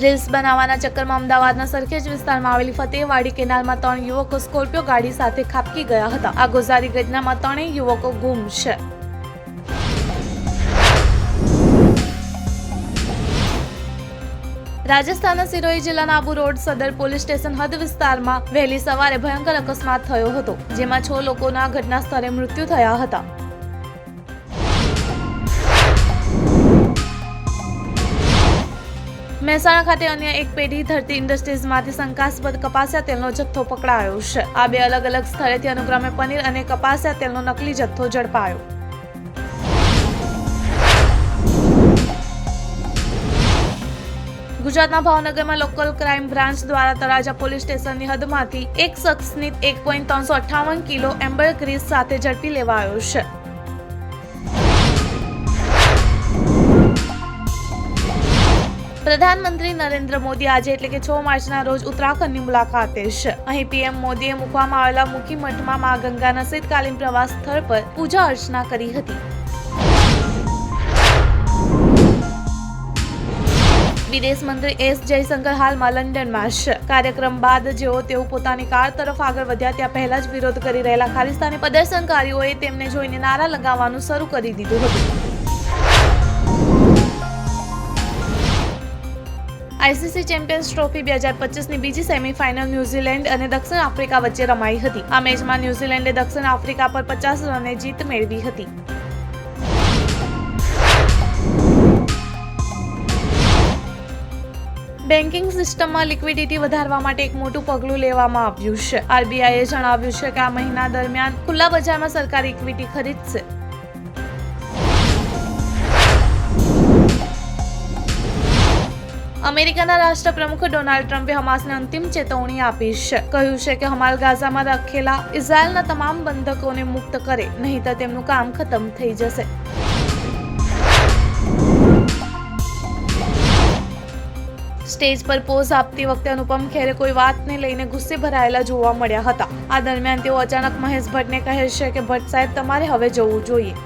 Reels બનાવવાના ચક્કરમાં અમદાવાદના સરખેજ વિસ્તારમાં આવેલી ફતેહવાડી કેનાલમાં ત્રણ યુવકો સ્કોર્પિયો ગાડી સાથે ખાબકી ગયા હતા. આ ગોઝારી ઘટનામાં ત્રણેય યુવકો ગુમ છે. રાજસ્થાનના સિરોહી જિલ્લાના આબુ રોડ સદર પોલીસ સ્ટેશન હદ વિસ્તારમાં વહેલી સવારે ભયંકર અકસ્માત થયો હતો, જેમાં છ લોકોના ઘટના સ્થળે મૃત્યુ થયા હતા. મહેસાણા ખાતે અન્ય એક પેઢી ધરતી ઇન્ડસ્ટ્રીઝમાંથી શંકાસ્પદ કપાસિયા તેલનો જથ્થો પકડાયો છે. આ બે અલગ અલગ સ્થળેથી અનુક્રમે પનીર અને કપાસિયા તેલનો નકલી જથ્થો ઝડપાયો. ગુજરાતના ભાવનગરમાં લોકલ ક્રાઇમ બ્રાન્ચ દ્વારા તળાજા પોલીસ સ્ટેશનની હદમાંથી એક શખ્સની એક પોઈન્ટ ત્રણસો અઠ્ઠાવન કિલો એમ્બર ગ્રીસ સાથે ઝડપી લેવાયો છે. પ્રધાનમંત્રી નરેન્દ્ર મોદી આજે એટલે કે છ માર્ચના રોજ ઉત્તરાખંડની મુલાકાતે છે. અહીં પીએમ મોદીએ મૂકવામાં આવેલા મુખી મઠમાં મા ગંગાના શીતકાલીન પ્રવાસ સ્થળ પર પૂજા અર્ચના કરી હતી. વિદેશ મંત્રી એસ જયશંકર હાલમાં લંડનમાં છે. કાર્યક્રમ બાદ જેઓ તેઓ પોતાની કાર તરફ આગળ વધ્યા ત્યાં પહેલા જ વિરોધ કરી રહેલા ખાલિસ્તાની પ્રદર્શનકારીઓએ તેમને જોઈને નારા લગાવવાનું શરૂ કરી દીધું હતું. આઈસીસી ચેમ્પિયન્સ ટ્રોફી બે હજાર પચીસની બીજી સેમીફાઇનલ ન્યુઝીલેન્ડ અને દક્ષિણ આફ્રિકા વચ્ચે રમાઈ હતી. આ મેચમાં ન્યુઝીલેન્ડે દક્ષિણ આફ્રિકા પર પચાસ રને જીત મેળવી હતી. બેન્કિંગ સિસ્ટમમાં લિક્વિડિટી વધારવા માટે એક મોટું પગલું લેવામાં આવ્યું છે. આરબીઆઈએ જણાવ્યું છે કે આ મહિના દરમિયાન ખુલ્લા બજારમાં સરકાર ઇક્વિટી ખરીદશે. અમેરિકાના રાષ્ટ્રપ્રમુખ ડોનાલ્ડ ટ્રમ્પે હમાસને અંતિમ ચેતવણી આપી છે. કહ્યું છે કે હમાલ ગાઝામાં રાખેલા ઇઝરાયલના તમામ બંધકોને મુક્ત કરે, નહીંતર તેમનું કામ ખતમ થઈ જશે. સ્ટેજ પર પોઝ આપતી વખતે અનુપમ ખેરે કોઈ વાતને લઈને ગુસ્સે ભરાયેલા જોવા મળ્યા હતા. આ દરમિયાન તેઓ અચાનક મહેશ ભટ્ટને કહે છે કે ભટ્ટ સાહેબ, તમારે હવે જવું જોઈએ.